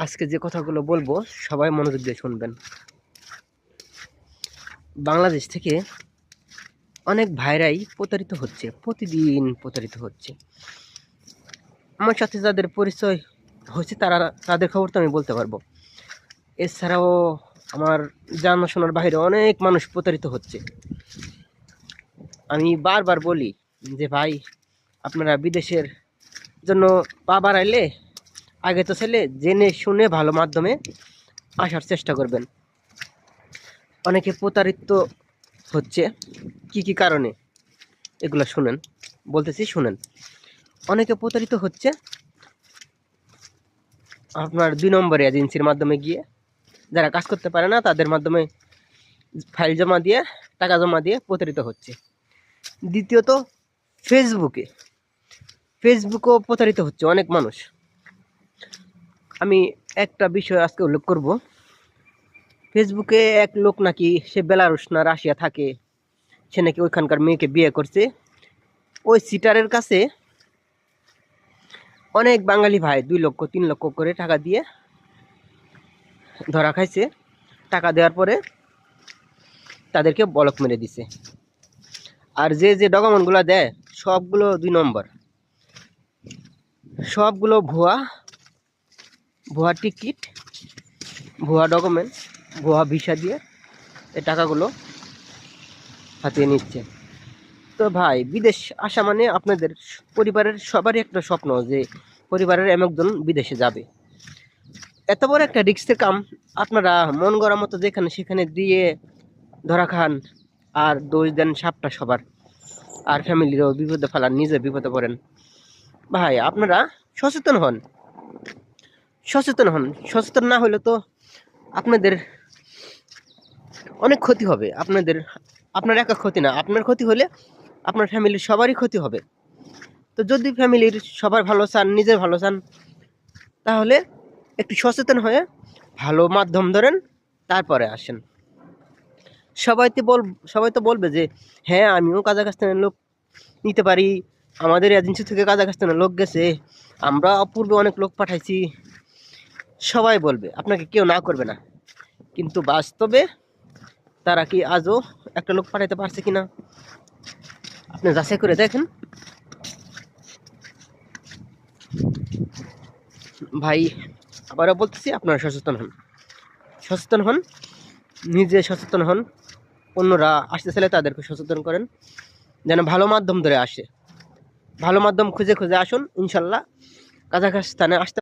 আজকে যে কথাগুলো বলব, সবাই মনোযোগ দিয়ে শুনবেন। বাংলাদেশ থেকে অনেক ভাইরাই প্রতারিত হচ্ছে, প্রতিদিন প্রতারিত হচ্ছে। আমার সাথে যাদের পরিচয় হচ্ছে তারা, তাদের খবর তো আমি বলতে পারব। এছাড়াও আমার জানাশোনার বাইরে অনেক মানুষ প্রতারিত হচ্ছে। আমি বারবার বলি যে, ভাই, আপনারা বিদেশের জন্য পা বাড়াইলে আগে তো ছেলে জেনে শুনে ভালো মাধ্যমে আসার চেষ্টা করবেন। অনেকে প্রতারিত হচ্ছে। কি কি কারণে? এগুলো শুনেন। বলতেছি শুনেন। অনেকে প্রতারিত হচ্ছে আপনার দুই নম্বরে এজেন্সির মাধ্যমে গিয়ে যারা কাজ করতে পারে না, তাদের মাধ্যমে ফাইল জমা দিয়ে, টাকা জমা দিয়ে প্রতারিত হচ্ছে। দ্বিতীয়ত ফেসবুকে ফেসবুকও প্রতারিত হচ্ছে অনেক মানুষ। আমি একটা বিষয় আজকে উল্লেখ করব। ফেসবুকে এক লোক নাকি, সে বেলারুস না রাশিয়া থাকে, সে নাকি ওইখানকার মেয়েকে বিয়ে করছে। ওই সিটারের কাছে অনেক বাঙালি ভাই, দুই লক্ষ, তিন লক্ষ করে টাকা দিয়ে ধরা খাইছে। টাকা দেওয়ার পরে তাদেরকে বলক মেরে দিছে। আর যে যে ডকুমেন্টগুলো দেয়, সবগুলো দুই নম্বর। সবগুলো ভুয়া। ভুয়া টিকিট, ভুয়া ডকুমেন্ট ভুয়া ভিসা দিয়ে এই টাকাগুলো হাতিয়ে নিচ্ছে। তো ভাই, বিদেশ আসা মানে আপনাদের পরিবারের সবারই একটা স্বপ্ন যে পরিবারের একজন বিদেশে যাবে। এত বড় একটা রিক্সের কাম আপনারা মন গড়া মতো যেখানে সেখানে দিয়ে ধরা খান আর দোষ দেন সাপটা সবার। আর ফ্যামিলিরও বিপদে ফেলান নিজে বিপদে পড়েন। ভাই, আপনারা সচেতন হন। সচেতন হন। সচেতন না হলে তো আপনাদের অনেক ক্ষতি হবে। আপনাদের, আপনার একা ক্ষতি না। আপনার ক্ষতি হলে আপনার ফ্যামিলির সবারই ক্ষতি হবে। তো যদি ফ্যামিলির সবার ভালো চান, নিজের ভালো চান, তাহলে একটু সচেতন হয়ে ভালো মাধ্যম ধরেন, তারপরে আসেন। সবাই তো বল, সবাই তো বলবে যে হ্যাঁ আমিও কাজাখস্তানের লোক নিতে পারি। আমাদের এজেন্সি থেকে কাজাখস্তানের লোক গেছে। আমরা অপূর্বে অনেক লোক পাঠাইছি। সবাই বলবে, আপনাকে কেউ না করবে না। কিন্তু বাস্তবে তারা কি আজও একটা লোক পাঠাইতে পারছে কিনা? আপনি যাচাই করে দেখেন। ভাই, আবারও বলতেছি, আপনারা সচেতন হন। সচেতন হন, নিজে সচেতন হন। অন্যরা আসতে চাইলে তাদেরকে সচেতন করেন। যেন ভালো মাধ্যম ধরে আসে। ভালো মাধ্যম খুঁজে খুঁজে আসুন, ইনশাল্লাহ কাজাখস্তানে আসতে